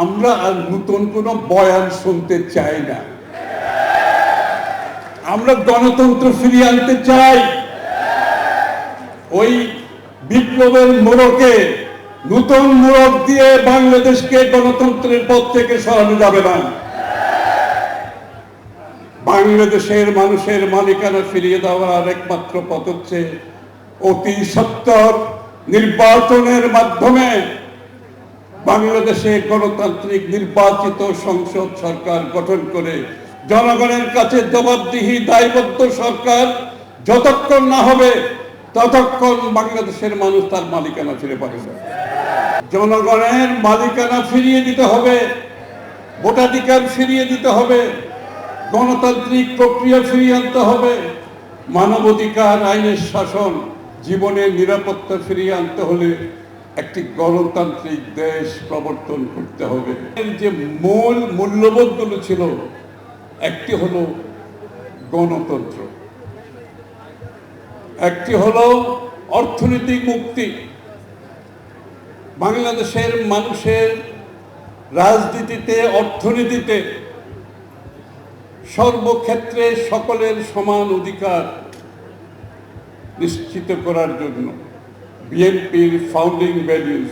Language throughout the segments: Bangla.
আমরা আর নতুন কোন বয়ান শুনতে চাই না। আমরা গণতন্ত্র ফিরিয়ে আনতে চাই। ওই বিপ্লবের মোড়কে নতুন মোড়ক দিয়ে বাংলাদেশকে গণতন্ত্রের পথ থেকে সরানো যাবে না। বাংলাদেশের মানুষের মালিকানা ফিরিয়ে দেওয়ার একমাত্র পথ হচ্ছে অতি সত্তর নির্বাচনের মাধ্যমে বাংলাদেশে গণতান্ত্রিক নির্বাচিত সংসদ সরকার গঠন করে জনগণের কাছে জবাবদিহি দায়বদ্ধ সরকার যতক্ষণ না হবে ততক্ষণ বাংলাদেশের মানুষ তার মালিকানা ফিরে পাবে জনগণের মালিকানা ফিরিয়ে দিতে হবে, ভোটাধিকার ফিরিয়ে দিতে হবে, গণতান্ত্রিক প্রক্রিয়া ফিরিয়ে আনতে হবে, মানবাধিকার, আইনের শাসন, জীবনের নিরাপত্তা ফিরিয়ে আনতে হলে একটি গণতান্ত্রিক দেশ প্রবর্তন করতে হবে। এর যে মূল মূল্যবোধগুলো ছিল, একটি হলো গণতন্ত্র। একটি হলো অর্থনৈতিক মুক্তি। বাংলাদেশের মানুষের রাজনীতিতে, অর্থনীতিতে সর্বক্ষেত্রে সকলের সমান অধিকার নিশ্চিত করার জন্য বিএনপির ফাউন্ডিং ভ্যালিউজ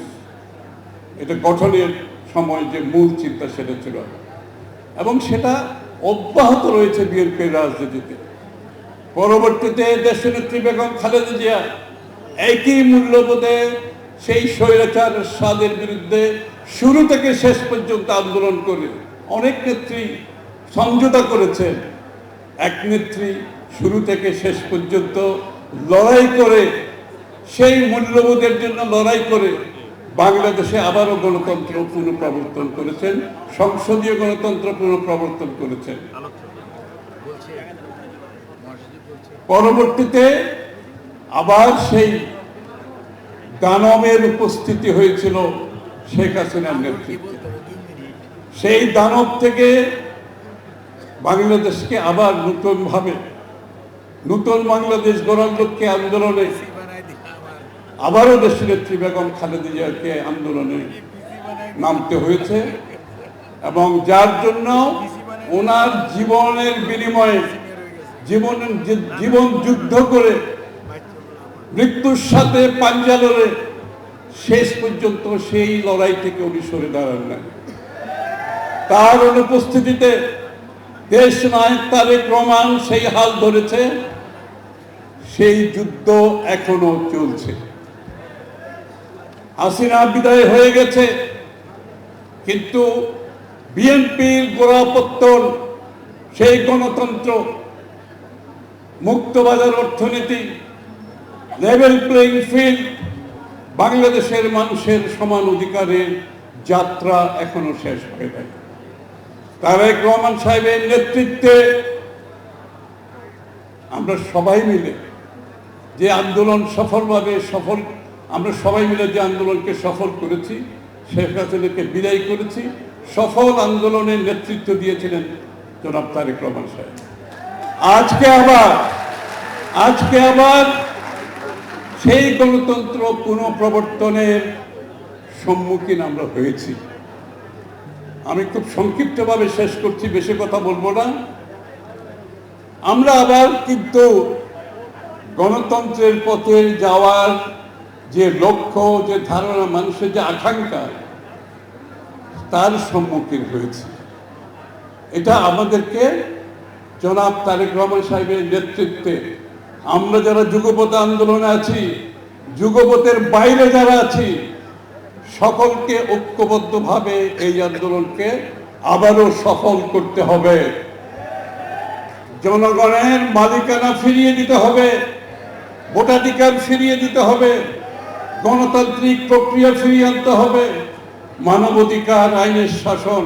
এটা গঠনের সময় যে মূল চিন্তা সেটা ছিল। এবং সেটা অব্যাহত রয়েছে বিএনপির রাজনীতিতে। পরবর্তীতে দেশনেত্রী বেগম খালেদা জিয়া একই মূল্যবোধে সেই স্বৈরাচার স্বাদের বিরুদ্ধে শুরু থেকে শেষ পর্যন্ত আন্দোলন করে অনেক নেত্রী সমঝোতা করেছেন। এক নেত্রী শুরু থেকে শেষ পর্যন্ত লড়াই করে সেই মূল্যবোধের জন্য লড়াই করে বাংলাদেশে আবারও গণতন্ত্র পুনঃপ্রবর্তন করেছেন, সংসদীয় গণতন্ত্র পুনঃপ্রবর্তন করেছেন। পরবর্তীতে আবার সেই দানবের উপস্থিতি হয়েছিল শেখ হাসিনার নেতৃত্বে। সেই দানব থেকে বাংলাদেশকে আবার নতুনভাবে, নতুন বাংলাদেশ লক্ষ্যে আন্দোলনে আবারও দেশনেত্রী বেগম খালেদা জিয়াকে আন্দোলনে নামতে হয়েছে এবং যার জন্য ওনার জীবনের বিনিময়ে জীবন জীবন যুদ্ধ করে মৃত্যুর সাথে পাঞ্জা লড়ে শেষ পর্যন্ত সেই লড়াই থেকে উনি সরে দাঁড়ান না তার অনুপস্থিতিতে দেশ নায়ক তারেক রহমান সেই হাল ধরেছে, সেই যুদ্ধ এখনও চলছে। হাসিনা বিদায় হয়ে গেছে। কিন্তু বিএনপির গোড়াপত্তন, সেই গণতন্ত্র, মুক্তবাজার অর্থনীতি লেভেল প্লেইং ফিল্ড বাংলাদেশের মানুষের সমান অধিকারের যাত্রা এখনও শেষ হয়ে যায় তারেক রহমান সাহেবের নেতৃত্বে আমরা সবাই মিলে যে আন্দোলন সফলভাবে সফল আমরা সবাই মিলে যে আন্দোলনকে সফল করেছি, শেখ হাসিনাকে বিদায় করেছি, সফল আন্দোলনের নেতৃত্ব দিয়েছিলেন জনাব তারেক রহমান সাহেব। আজকে আবার আজকে আবার সেই গণতন্ত্র পুনঃপ্রবর্তনের সম্মুখীন আমরা হয়েছি। আমি খুব সংক্ষিপ্তভাবে শেষ করছি, বেশি কথা বলব না। আমরা আবার কিন্তু গণতন্ত্রের পথে যাওয়ার যে লক্ষ্য, যে ধারণা, মানুষের যে আকাঙ্ক্ষা, তার সম্মুখীন হয়েছে। এটা আমাদেরকে জনাব তারেক রহমান সাহেবের নেতৃত্বে আমরা যারা যুগপথ আন্দোলনে আছি যুগপথের বাইরে যারা আছি, সকলকে ঐক্যবদ্ধভাবে এই আন্দোলনকে আবারও সফল করতে হবে। জনগণের মালিকানা ফিরিয়ে দিতে হবে, ভোটাধিকার ফিরিয়ে দিতে হবে। গণতান্ত্রিক প্রক্রিয়া ফিরিয়ে আনতে হবে। মানবাধিকার, আইনের শাসন,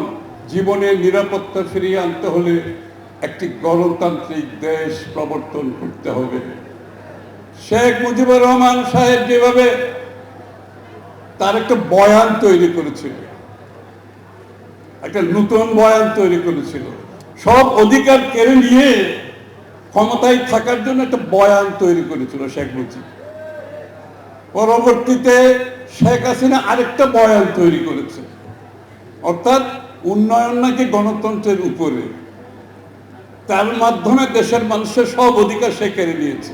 জীবনের নিরাপত্তা ফিরিয়ে আনতে হলে একটি গণতান্ত্রিক দেশ প্রবর্তন করতে হবে। শেখ মুজিবুর রহমান সাহেব যেভাবে তার একটা বয়ান তৈরি করেছিল, একটা নতুন বয়ান তৈরি করেছিল, সব অধিকার কেড়ে নিয়ে ক্ষমতায় থাকার জন্য একটা বয়ান তৈরি করেছিল শেখ মুজিব। পরবর্তীতে শেখ হাসিনা আরেকটা বয়ান তৈরি করেছে। অর্থাৎ উন্নয়ন নাকি গণতন্ত্রের উপরে। তার মাধ্যমে দেশের মানুষের সব অধিকার সে কেড়ে নিয়েছে।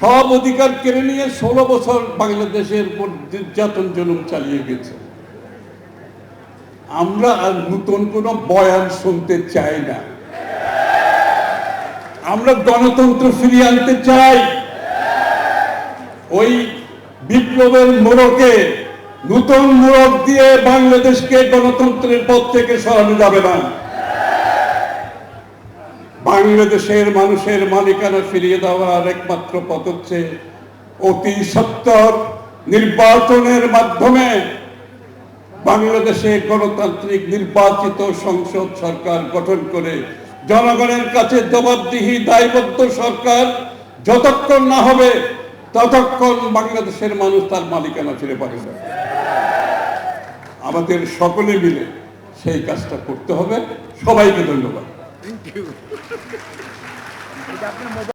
সব অধিকার কেড়ে নিয়ে ষোলো বছর বাংলাদেশের উপর নির্যাতন জুলুম চালিয়ে গেছে। আমরা আর নতুন কোন বয়ান শুনতে চাই না। আমরা গণতন্ত্র ফিরিয়ে আনতে চাই। ওই বিপ্লবের মোড়কে নতুন মোড়ক দিয়ে বাংলাদেশকে গণতন্ত্রের পথ থেকে সরানো যাবে না। বাংলাদেশের মানুষের মালিকানা ফিরিয়ে দেওয়ার একমাত্র পথ হচ্ছে অতি সত্তর নির্বাচনের মাধ্যমে বাংলাদেশে গণতান্ত্রিক নির্বাচিত সংসদ সরকার গঠন করে জনগণের কাছে জবাবদিহি দায়বদ্ধ সরকার যতক্ষণ না হবে ততক্ষণ বাংলাদেশের মানুষ তার মালিকানা ফিরে পাবে। আমাদের সকলে মিলে সেই কাজটা করতে হবে। সবাইকে ধন্যবাদ।